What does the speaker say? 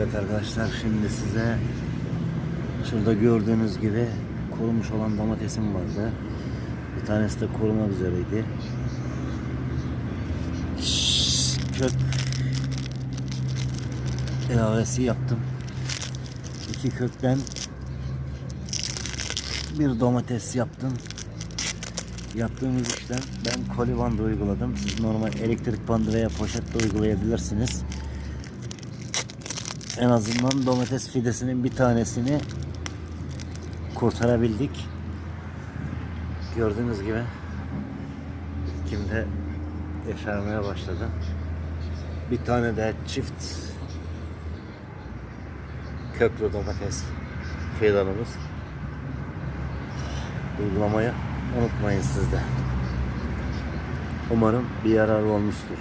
Evet arkadaşlar şimdi size şurada gördüğünüz gibi kurumuş olan domatesim vardı. Bir tanesi de kurumak üzereydi. Kök ilavesi yaptım. İki kökten bir domates yaptım. Yaptığımız işlem ben koli bandı uyguladım. Siz normal elektrik bandı veya poşetle uygulayabilirsiniz. En azından domates fidesinin bir tanesini kurtarabildik. Gördüğünüz gibi kimde yaşarmaya başladı. Bir tane de çift köklü domates fidanımız. Uygulamayı unutmayın siz de. Umarım bir yarar olmuştur.